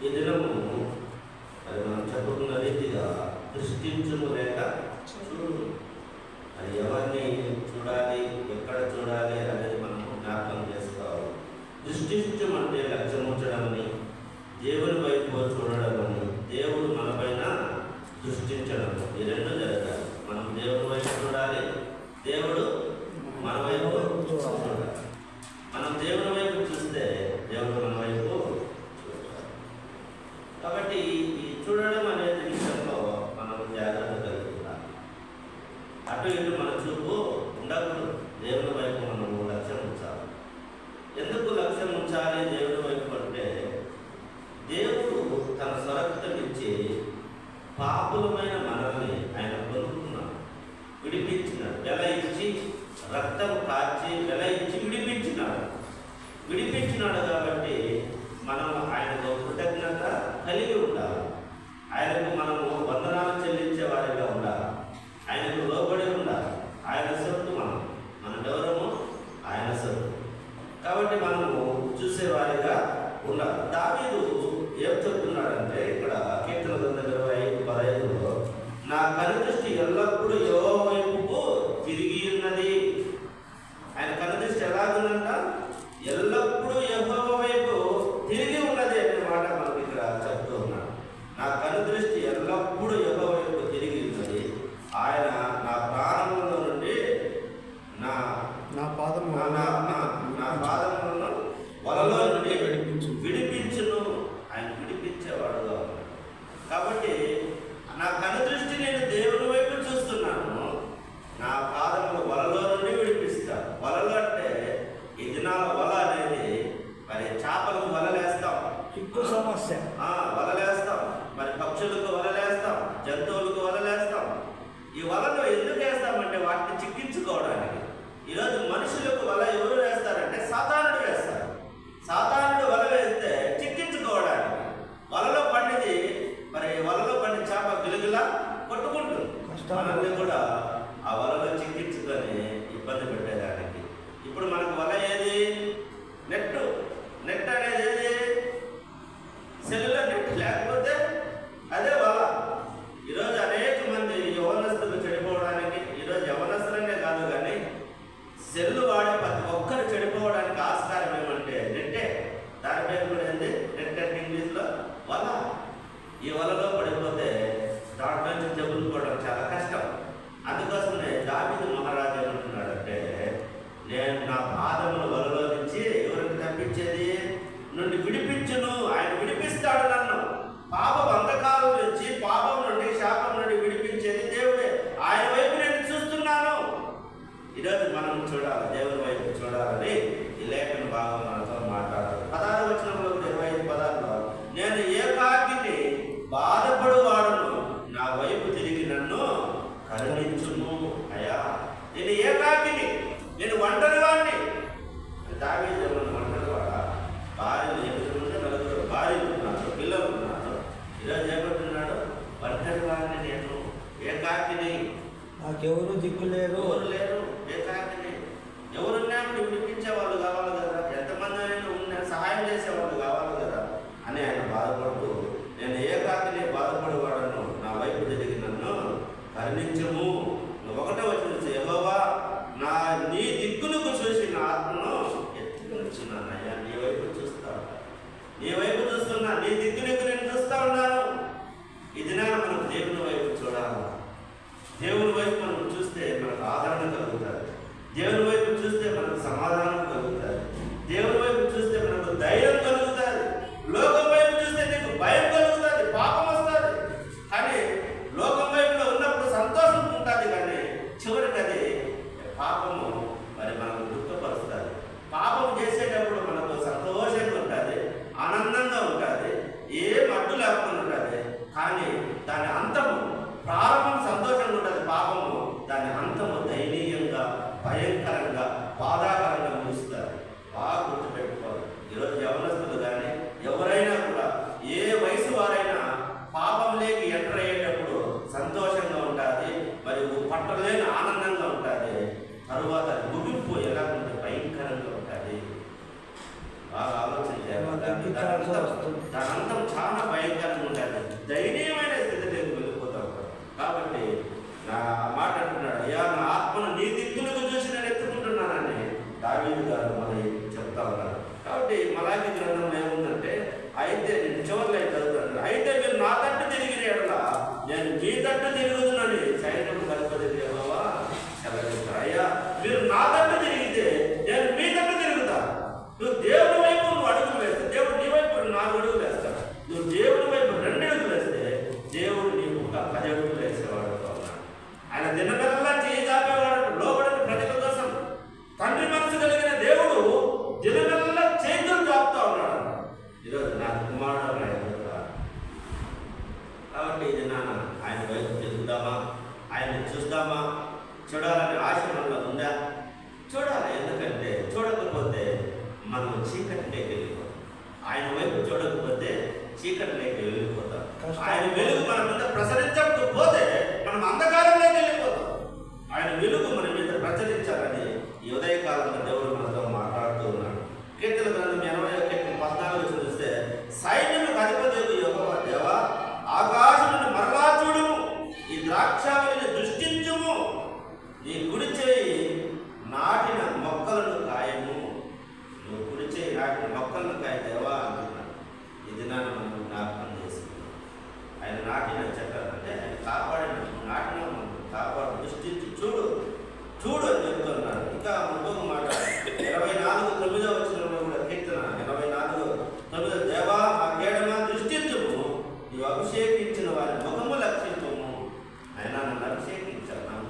y en. పాపులమైన మనల్ని ఆయన కొనుక్కున్నారు విడిపించినారు వెల ఇచ్చి రక్తం కాచి వెల ఇచ్చి విడిపించినాడు. విడిపించినాడు కాబట్టి మనం ఆయనకు కృతజ్ఞత కలిగి ఉండాలి. ఆయనకు మనము వందనాలు చెల్లించే వారిగా ఉండాలి. ఆయనకు లోబడి ఉండాలి. ఆయన సొత్తు మనం. మన గౌరవము ఆయన సొత్తు. కాబట్టి మనము చూసేవారిగా ఉండాలి. దావీదు ఏం చెప్తున్నాడంటే ఇక్కడ गुलेरो रोल ले ఎందుకంటే తిరుగుతున్నాను చైతన్యం గణపతి దేవా మీరు నాతో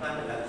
time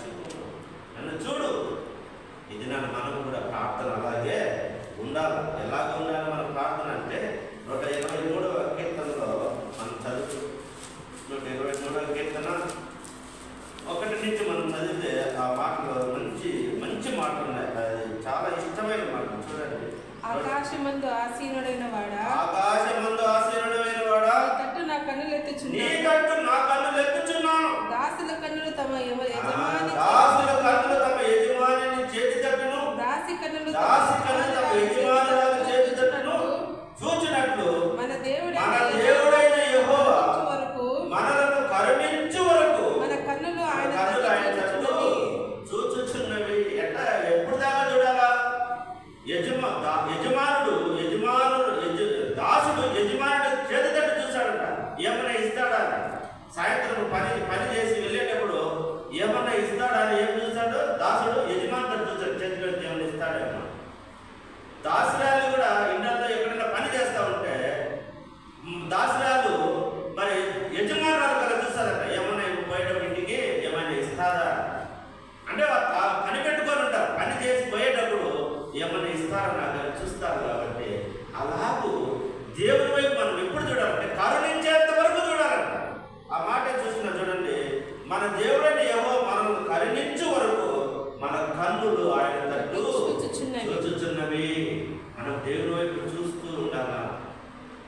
మనం దేవుని వైపు చూస్తూ ఉండాలా?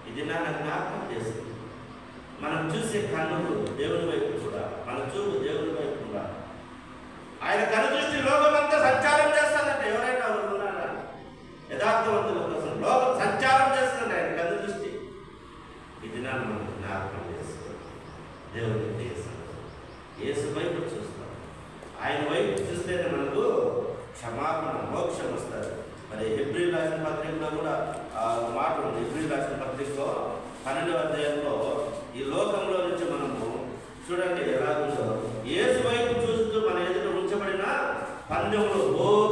ఇది నా జ్ఞాపకం చేస్తుంది మనం చూసే కన్నులు దేవుని వైపు కూడా మన చూపు దేవుని వైపు కూడా ఆయన కనుదృష్టి లోకం 반대로 뭐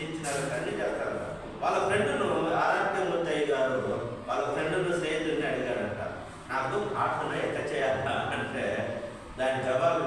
చర్చించినారు కానీ చెప్తాను వాళ్ళ ఫ్రెండ్ను ఆరాధ్య వచ్చాయి గారు వాళ్ళ ఫ్రెండ్ను స్నేహితుడిని అడిగాడంట. నాకు హార్ట్ ఎక్క చేయాలా అంటే దాని జవాబు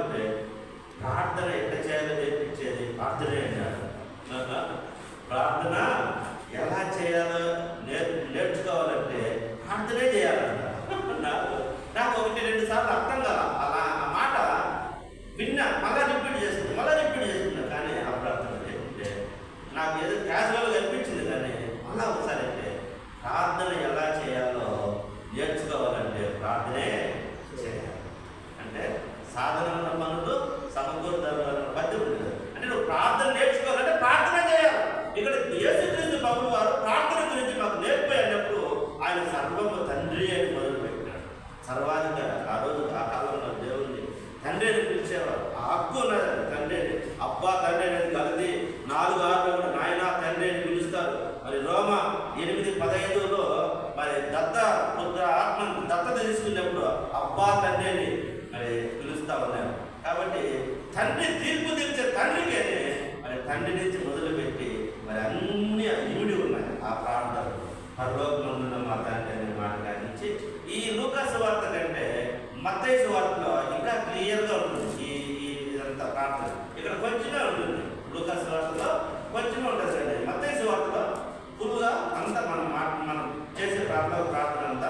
ಪ್ರಾರ್ಥನೆ ಅಂತ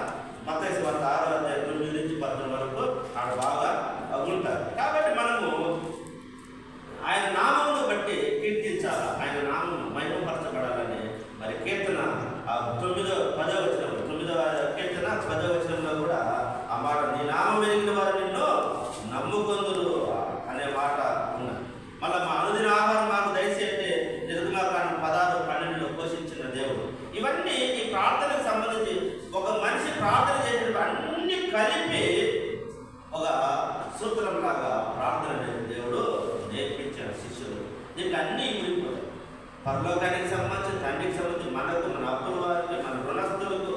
ಮತ್ತೆ ಸುವಂತ ಆರು పరలోకానికి సంబంధించి తండ్రికి సంబంధించి మనకు మన అప్పుల వారికి మన రుణస్తులకు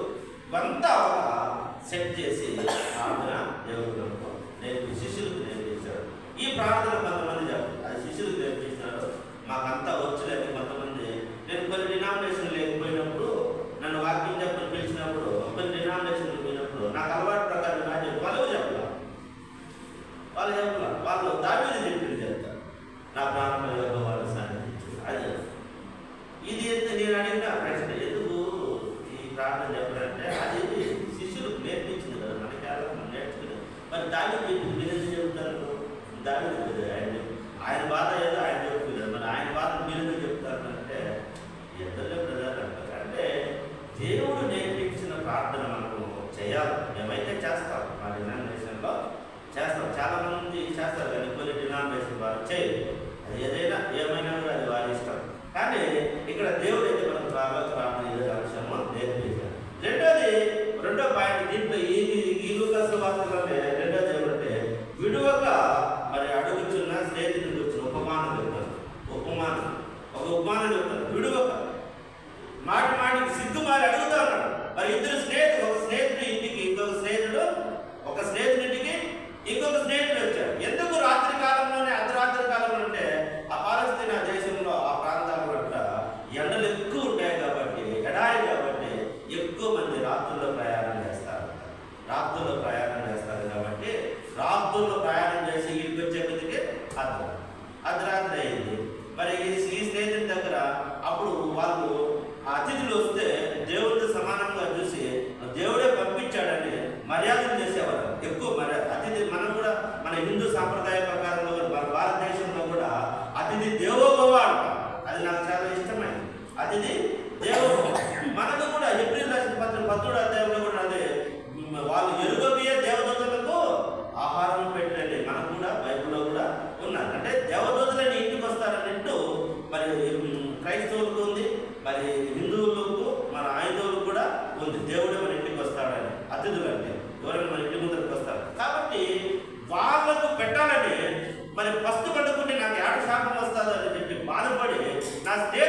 కొంత సెట్ చేసి ప్రార్థన దేవుడు నేను శిష్యులకు నేర్పించాడు ఈ ప్రార్థన కొంతమంది చెప్పారు అది శిష్యులకు నేర్పించినారు మాకంతా వచ్చలేదు Romanos మరి ఫస్ట్ పట్టుకుంటే నాకు ఏడు శాపం వస్తుందని చెప్పి బాధపడి నా స్నేహితుడు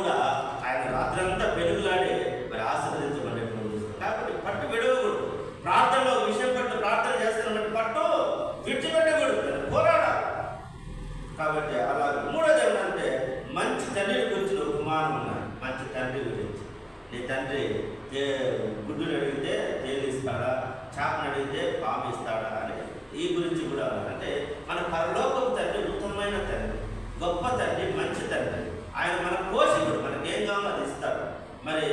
కూడా ఆయన రాత్రంతా పెరుగులాడే మరి ఆశీర్వదించబడినటువంటి కాబట్టి పట్టు విడవకూడదు. ప్రార్థనలో విషయం పట్టు ప్రార్థన చేస్తున్న పట్టు విడిచిపెట్టకూడదు. పోరాడా కాబట్టి అలా మూడోది ఏంటంటే మంచి తండ్రిని గురించి ఉపమానం ఉన్నాయి మంచి తండ్రి గురించి. నీ తండ్రి గుడ్డుని అడిగితే తేలి ఇస్తాడా? చేపను అడిగితే పాము ఇస్తాడా? అని ఈ గురించి కూడా అంటే మన పరలోకం తండ్రి ఉత్తమమైన తండ్రి గొప్ప తండ్రి మంచి తండ్రి. ఆయన మన పోషకుడు మనకేం కావాలో అది ఇస్తాడు. మరి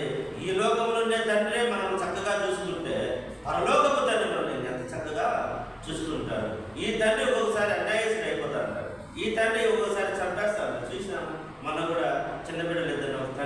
ఈ లోకంలో ఉండే తండ్రి మనం చక్కగా చూసుకుంటే పరలోకపు తండ్రి మనం ఎంత చక్కగా చూసుకుంటాడు ఈ తండ్రి ఒక్కొక్కసారి అన్యాయసుడు అయిపోతాడు ఈ తండ్రి ఒక్కొక్కసారి చంపేస్తాడు. చూసినాము మనం కూడా చిన్న బిడ్డలు ఇద్దరు